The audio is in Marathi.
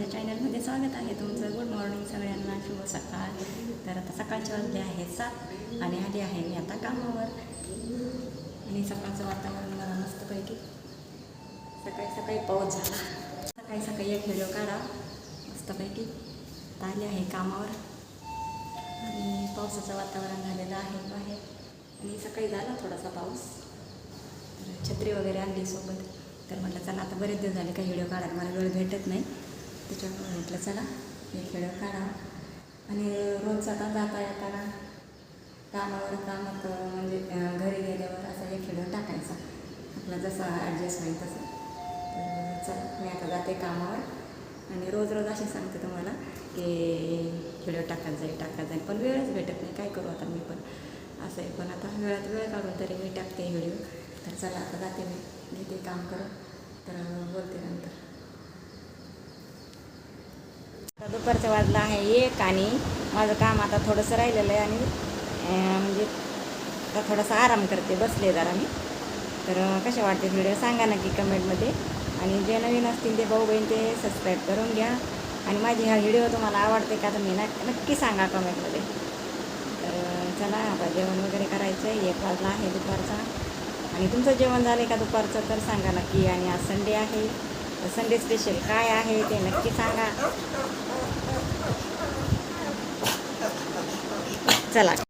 माझ्या चॅनलमध्ये स्वागत आहे. तुमचं गुड मॉर्निंग सगळ्यांना. शुभ सकाळ. तर आता सकाळचे वाजले आहे सात आणि आली आहे मी आता कामावर. आणि सकाळचं वातावरण मला मस्तपैकी. सकाळी सकाळी पाऊस झाला. सकाळी सकाळी एक व्हिडिओ काढा. मस्तपैकी. आता आली आहे कामावर. आणि पावसाचं वातावरण झालेलं आहे बाहेर. आणि सकाळी झाला थोडासा पाऊस. तर छत्री वगैरे आणली सोबत. तर म्हटलं चला आता बरेच दिवस झाले काही व्हिडिओ काढायला. मला वेळ भेटत नाही. त्याच्यामुळे म्हटलं चला एक व्हिडिओ काढा. आणि रोज आता जाता येताना कामावर कामात म्हणजे घरी गेल्यावर असा एक व्हिडिओ टाकायचा. आपला जसा ॲडजस्ट होईल तसं. तर चला मी आता जाते कामावर. आणि रोज रोज असे सांगते तुम्हाला की खेळ टाकत जाईल टाकत जाईल पण वेळच भेटत नाही काय करू आता मी पण. असं आहे पण आता वेळात वेळ काढून तरी मी टाकते व्हिडिओ. तर चला आता जाते मी घेते काम करून. आता वाजला आहे एक आणि माझं काम आता थोडंसं राहिलेलं आहे आणि म्हणजे आता थोडासा आराम करते बसले जरा मी. तर कशा कसे वाटते व्हिडिओ सांगा नक्की कमेंटमध्ये आणि जे नवीन असतील ते भाऊ बहीण ते सबस्क्राईब करून घ्या. आणि माझी हा व्हिडिओ तुम्हाला आवडते का तुम्ही नक्की सांगा कमेंटमध्ये तर चला आता जेवण वगैरे करायचं आहे. एक वाजला आहे दुपारचा. आणि तुमचं जेवण झालं का दुपारचं? तर सांगा नक्की. आणि आज संडे आहे. तर संडे स्पेशल काय आहे ते नक्की सांगा. चला